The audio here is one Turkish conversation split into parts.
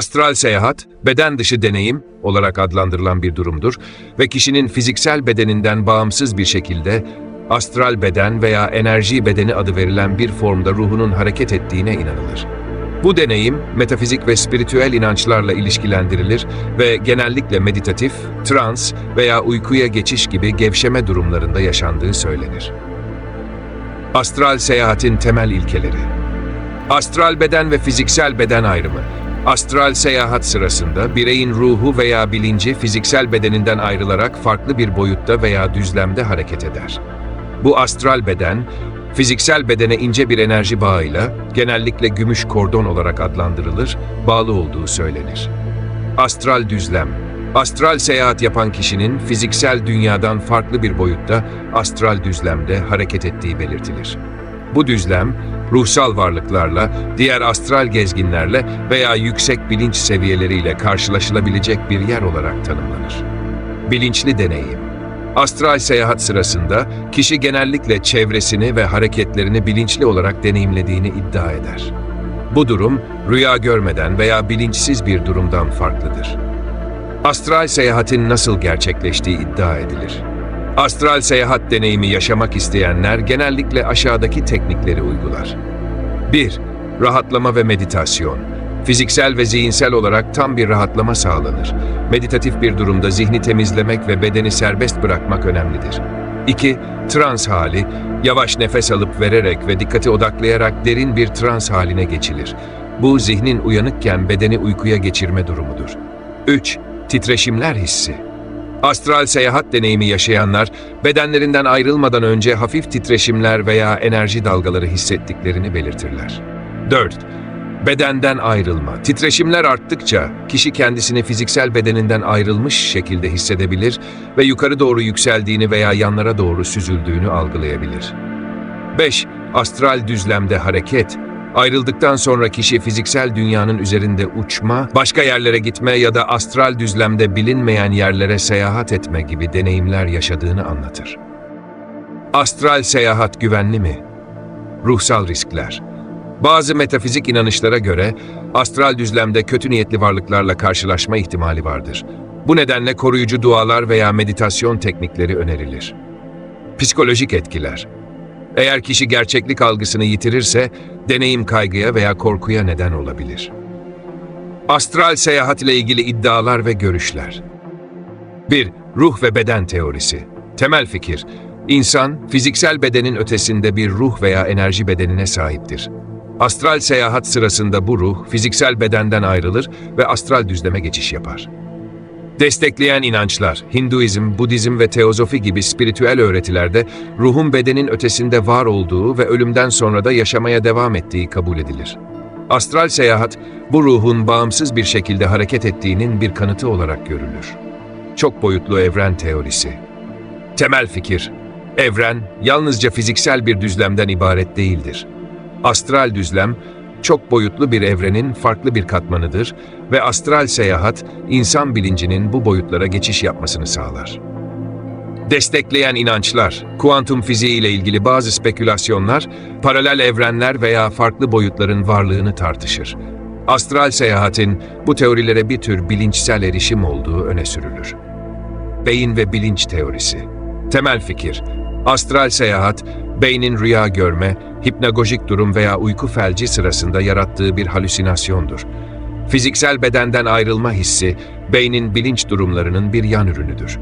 Astral seyahat, beden dışı deneyim olarak adlandırılan bir durumdur ve kişinin fiziksel bedeninden bağımsız bir şekilde astral beden veya enerji bedeni adı verilen bir formda ruhunun hareket ettiğine inanılır. Bu deneyim, metafizik ve spiritüel inançlarla ilişkilendirilir ve genellikle meditatif, trans veya uykuya geçiş gibi gevşeme durumlarında yaşandığı söylenir. Astral seyahatin temel ilkeleri Astral beden ve fiziksel beden ayrımı. Astral seyahat sırasında bireyin ruhu veya bilinci fiziksel bedeninden ayrılarak farklı bir boyutta veya düzlemde hareket eder. Bu astral beden, fiziksel bedene ince bir enerji bağıyla, genellikle gümüş kordon olarak adlandırılır, bağlı olduğu söylenir. Astral düzlem Astral seyahat yapan kişinin fiziksel dünyadan farklı bir boyutta astral düzlemde hareket ettiği belirtilir. Bu düzlem, ruhsal varlıklarla, diğer astral gezginlerle veya yüksek bilinç seviyeleriyle karşılaşılabilecek bir yer olarak tanımlanır. Bilinçli deneyim Astral seyahat sırasında kişi genellikle çevresini ve hareketlerini bilinçli olarak deneyimlediğini iddia eder. Bu durum, rüya görmeden veya bilinçsiz bir durumdan farklıdır. Astral seyahatin nasıl gerçekleştiği iddia edilir. Astral seyahat deneyimi yaşamak isteyenler genellikle aşağıdaki teknikleri uygular. 1. Rahatlama ve meditasyon. Fiziksel ve zihinsel olarak tam bir rahatlama sağlanır. Meditatif bir durumda zihni temizlemek ve bedeni serbest bırakmak önemlidir. 2. Trans hali. Yavaş nefes alıp vererek ve dikkati odaklayarak derin bir trans haline geçilir. Bu zihnin uyanıkken bedeni uykuya geçirme durumudur. 3. Titreşimler hissi. Astral seyahat deneyimi yaşayanlar, bedenlerinden ayrılmadan önce hafif titreşimler veya enerji dalgaları hissettiklerini belirtirler. 4. Bedenden ayrılma. Titreşimler arttıkça kişi kendisini fiziksel bedeninden ayrılmış şekilde hissedebilir ve yukarı doğru yükseldiğini veya yanlara doğru süzüldüğünü algılayabilir. 5. Astral düzlemde hareket. Ayrıldıktan sonra kişi fiziksel dünyanın üzerinde uçma, başka yerlere gitme ya da astral düzlemde bilinmeyen yerlere seyahat etme gibi deneyimler yaşadığını anlatır. Astral seyahat güvenli mi? Ruhsal riskler. Bazı metafizik inanışlara göre astral düzlemde kötü niyetli varlıklarla karşılaşma ihtimali vardır. Bu nedenle koruyucu dualar veya meditasyon teknikleri önerilir. Psikolojik etkiler. Eğer kişi gerçeklik algısını yitirirse, deneyim kaygıya veya korkuya neden olabilir. Astral seyahat ile ilgili iddialar ve görüşler. 1. Ruh ve beden teorisi. Temel fikir. İnsan, fiziksel bedenin ötesinde bir ruh veya enerji bedenine sahiptir. Astral seyahat sırasında bu ruh, fiziksel bedenden ayrılır ve astral düzleme geçiş yapar. Destekleyen inançlar, Hinduizm, Budizm ve Teozofi gibi spiritüel öğretilerde ruhun bedenin ötesinde var olduğu ve ölümden sonra da yaşamaya devam ettiği kabul edilir. Astral seyahat, bu ruhun bağımsız bir şekilde hareket ettiğinin bir kanıtı olarak görülür. Çok boyutlu evren teorisi. Temel fikir, evren yalnızca fiziksel bir düzlemden ibaret değildir. Astral düzlem, çok boyutlu bir evrenin farklı bir katmanıdır ve astral seyahat, insan bilincinin bu boyutlara geçiş yapmasını sağlar. Destekleyen inançlar, kuantum fiziği ile ilgili bazı spekülasyonlar, paralel evrenler veya farklı boyutların varlığını tartışır. Astral seyahatin bu teorilere bir tür bilinçsel erişim olduğu öne sürülür. Beyin ve bilinç teorisi. Temel fikir, astral seyahat, beynin rüya görme, hipnagojik durum veya uyku felci sırasında yarattığı bir halüsinasyondur. Fiziksel bedenden ayrılma hissi, beynin bilinç durumlarının bir yan ürünüdür.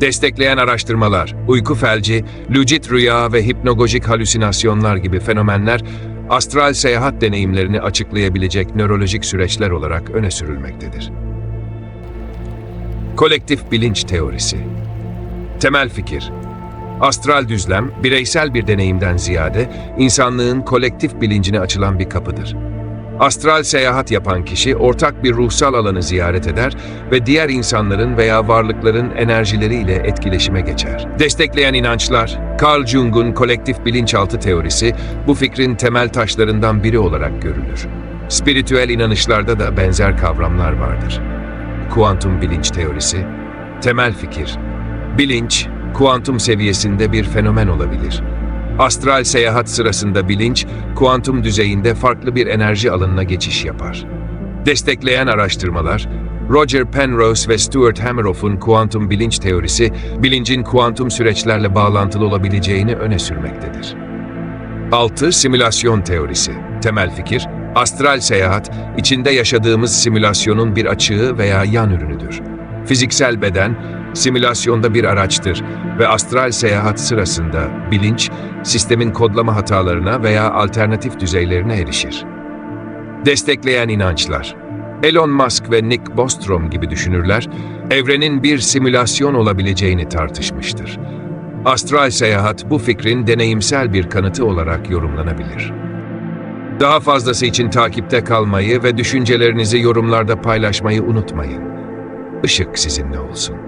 Destekleyen araştırmalar, uyku felci, lucid rüya ve hipnagojik halüsinasyonlar gibi fenomenler, astral seyahat deneyimlerini açıklayabilecek nörolojik süreçler olarak öne sürülmektedir. Kolektif bilinç teorisi Temel fikir, Astral düzlem, bireysel bir deneyimden ziyade insanlığın kolektif bilincine açılan bir kapıdır. Astral seyahat yapan kişi ortak bir ruhsal alanı ziyaret eder ve diğer insanların veya varlıkların enerjileriyle etkileşime geçer. Destekleyen inançlar, Carl Jung'un kolektif bilinçaltı teorisi bu fikrin temel taşlarından biri olarak görülür. Spiritüel inanışlarda da benzer kavramlar vardır. Kuantum bilinç teorisi, temel fikir, bilinç, kuantum seviyesinde bir fenomen olabilir. Astral seyahat sırasında bilinç, kuantum düzeyinde farklı bir enerji alanına geçiş yapar. Destekleyen araştırmalar, Roger Penrose ve Stuart Hameroff'un kuantum bilinç teorisi, bilincin kuantum süreçlerle bağlantılı olabileceğini öne sürmektedir. 6. Simülasyon teorisi. Temel fikir, astral seyahat, içinde yaşadığımız simülasyonun bir açığı veya yan ürünüdür. Fiziksel beden, simülasyonda bir araçtır ve astral seyahat sırasında bilinç, sistemin kodlama hatalarına veya alternatif düzeylerine erişir. Destekleyen inançlar Elon Musk ve Nick Bostrom gibi düşünürler, evrenin bir simülasyon olabileceğini tartışmıştır. Astral seyahat bu fikrin deneyimsel bir kanıtı olarak yorumlanabilir. Daha fazlası için takipte kalmayı ve düşüncelerinizi yorumlarda paylaşmayı unutmayın. Işık sizinle olsun.